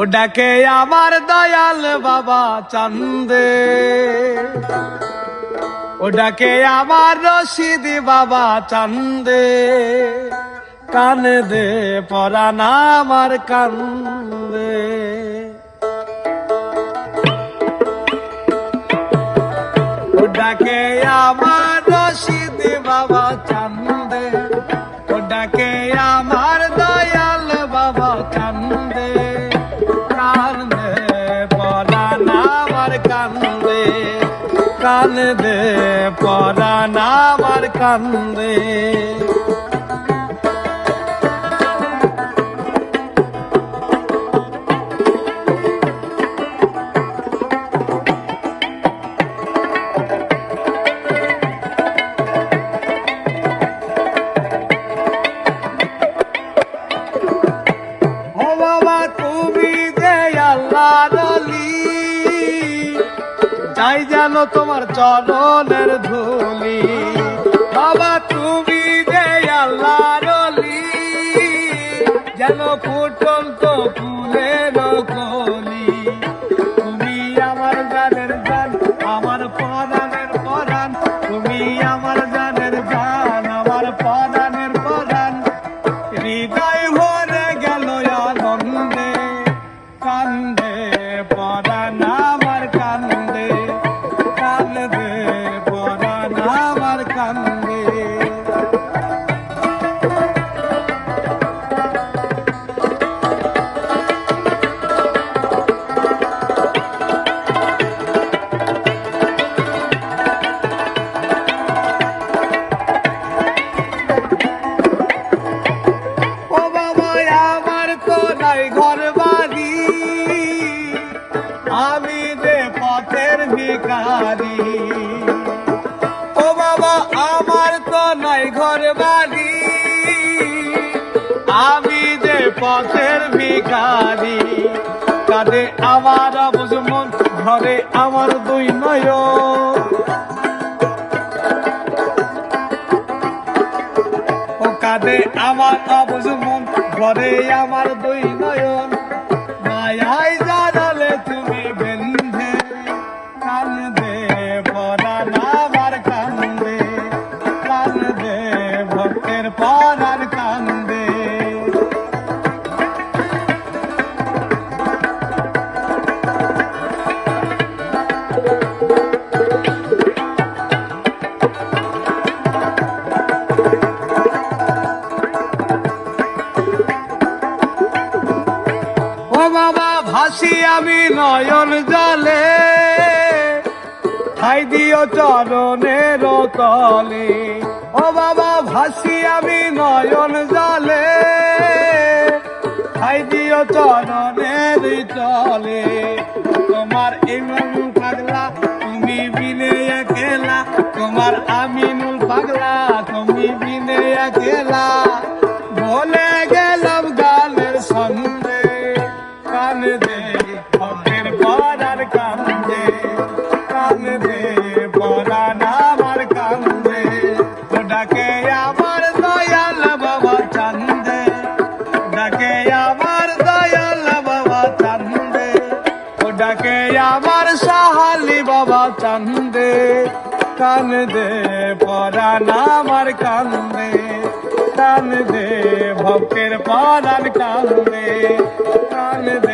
ও ডাকে আমার দয়াল বাবা চান্দে। ও ডাকে আমার রশিদ বাবা চান্দে। কান দে পরানা আমার কান্দে। ও ডাকে আমার রশিদ বাবা চান্দে। ও ডাকে আমার দয়াল বাবা কান্দে কান্দে পরানা আমার কান্দে তোমার চরণের ধুলি আমি যে পথের ভিখারি, ও বাবা, আমার তো নাই ঘর বাড়ি আমি যে পথের ভিখারি কাঁদে আমার বুঝমন ঘরে আমার দুই নয় কাঁদে আমার অবুঝ মন, ঘরে আমার দুই নয়ন। ভাসি আমি নয়ন জলে। খাই দিও চরণের তলে। ও বাবা, ভাসি আমি নয়ন জলে। খাই দিও চরণের তলে। তোমার ইমন পাগলা তুমি বিনে একেলা। তোমার আমিনুল ডাকে আমার সাহালি বাবা চান্দে। কান দে পরান আমার কান্দে। কান দে ভক্তের পরাণ কান্দে। পরাণ কান্দে